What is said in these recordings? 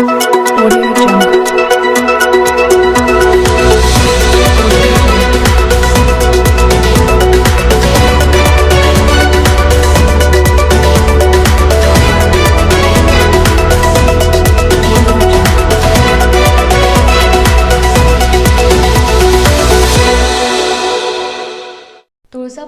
我。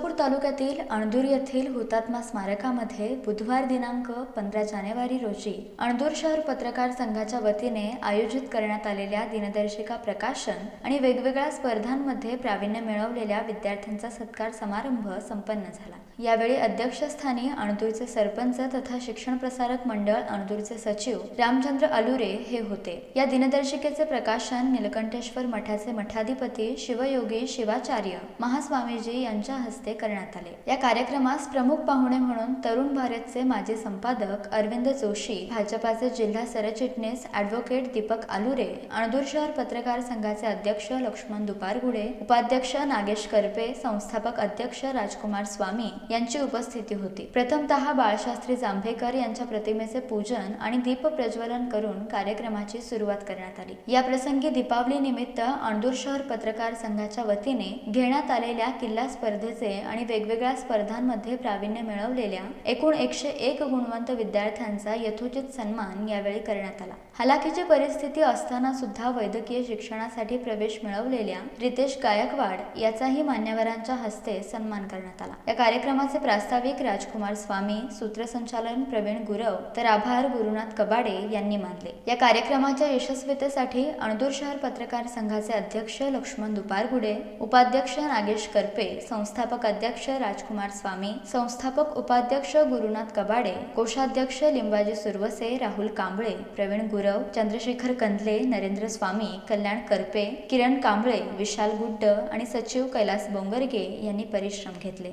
तुळजापूर तालुक्यातील अणदूर येथील हुतात्मा स्मारकामध्ये बुधवार दिनांक पंधरा जानेवारी रोजी अणदूर शहर पत्रकार संघाच्या वतीने आयोजित करण्यात आलेल्या दिनदर्शिका प्रकाशन आणि वेगवेगळ्या स्पर्धांमध्ये प्रावीण्य मिळवलेल्या विद्यार्थ्यांचा सत्कार समारंभ संपन्न झाला. यावेळी अध्यक्षस्थानी अणदूरचे सरपंच तथा शिक्षण प्रसारक मंडळ अणदूरचे सचिव रामचंद्र अलुरे हे होते. या दिनदर्शिकेचे प्रकाशन निलकंठेश्वर मठाचे मठाधिपती शिवयोगी शिवाचार्य महास्वामीजी यांच्या हस्ते करण्यात आले. या कार्यक्रमास प्रमुख पाहुणे म्हणून तरुण भारतचे माजी संपादक अरविंद जोशी भाजपाचे जिल्हा सरचिटणीस ऍडव्होकेट दीपक आलुरे अणदूर शहर पत्रकार संघाचे अध्यक्ष लक्ष्मण दुपारगुडे उपाध्यक्ष नागेश करपे संस्थापक अध्यक्ष राजकुमार स्वामी यांची उपस्थिती होती. प्रथमतः बाळशास्त्री जांभेकर यांच्या प्रतिमेचे पूजन आणि दीप प्रज्वलन करून कार्यक्रमाची सुरुवात करण्यात आली. या प्रसंगी दीपावली निमित्त अंडूर शहर पत्रकार संघाच्या वतीने घेण्यात आलेल्या किल्ला स्पर्धेचे आणि वेगवेगळ्या स्पर्धांमध्ये प्रावीण्य मिळवलेल्या एकूण एकशे एक गुणवंत विद्यार्थ्यांचा यथोचित सन्मान यावेळी करण्यात आला. हलाखीची परिस्थिती असताना सुद्धा वैद्यकीय शिक्षणासाठी प्रवेश मिळवलेल्या रितेश गायकवाड याचाही मान्यवरांच्या हस्ते सन्मान करण्यात आला. या कार्यक्रमाचे प्रास्ताविक राजकुमार स्वामी सूत्रसंचालन प्रवीण गुरव तर आभार गुरुनाथ कबाडे यांनी मानले. या कार्यक्रमाच्या यशस्वीतेसाठी अणदूर शहर पत्रकार संघाचे अध्यक्ष लक्ष्मण दुपारगुडे उपाध्यक्ष नागेश करपे संस्थापक अध्यक्ष राजकुमार स्वामी संस्थापक उपाध्यक्ष गुरुनाथ कबाडे कोषाध्यक्ष लिंबाजी सुरवसे राहुल कांबळे प्रवीण गुरव चंद्रशेखर कंदले नरेंद्र स्वामी कल्याण करपे किरण कांबळे विशाल गुड्ड आणि सचिव कैलास बोंगरगे यांनी परिश्रम घेतले.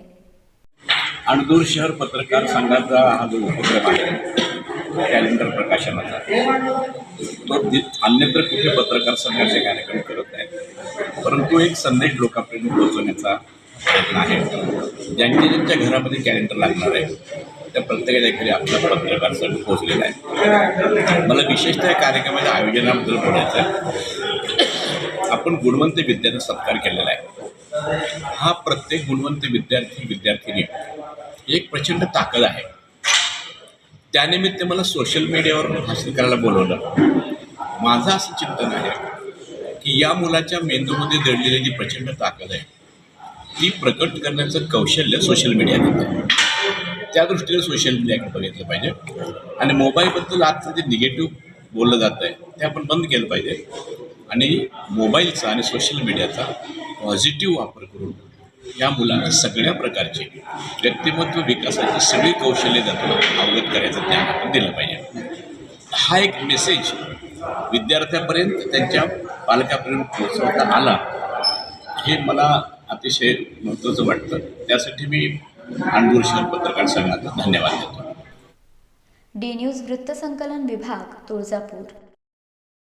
अणदूर शहर पत्रकार संघाचा हा जो उपक्रम आहे कॅलेंडर प्रकाशनाचा तो अन्यत्र कुठे पत्रकार संघाचे कार्यक्रम करत आहेत परंतु एक संदेश लोकांपर्यंत पोहोचवण्याचा प्रयत्न आहे. ज्यांच्या ज्यांच्या घरामध्ये कॅलेंडर लागणार आहे त्या प्रत्येकाच्या घरी आपला पत्रकार संघ पोहोचलेला आहे. मला विशेषतः या कार्यक्रमाच्या आयोजनाबद्दल बोलायचं आहे. आपण गुणवंत विद्याचा सत्कार केलेला आहे. हा प्रत्येक गुणवंत विद्यार्थी विद्यार्थिनी एक प्रचंड ताकद आहे. त्यानिमित्त मला सोशल मीडियावर भाषण करायला बोलवलं. माझं असं चिंतन आहे की या मुलाच्या मेंदूमध्ये दडलेली जी प्रचंड ताकद आहे ती प्रकट करण्याचं कौशल्य सोशल मीडिया देतं त्या दृष्टीने सोशल मीडियाकडे बघितलं पाहिजे. आणि मोबाईलबद्दल आजचं जे निगेटिव्ह बोललं जातं आहे ते आपण बंद केलं पाहिजे. आणि मोबाईलचा आणि सोशल मीडियाचा पॉझिटिव्ह वापर करून या मुलांना सगळ्या प्रकारचे व्यक्तिमत्व विकासाची सगळी कौशल्य त्यातून अवगत करायचं ज्ञान आपण दिलं पाहिजे. हा एक मेसेज विद्यार्थ्यापर्यंत त्यांच्या पालकापर्यंत पोहोचवता आला हे मला अतिशय महत्त्वाचं वाटतं. त्यासाठी मी अणदूर शहर पत्रकार संघाचा धन्यवाद देतो. डी न्यूज वृत्तसंकलन विभाग तुळजापूर.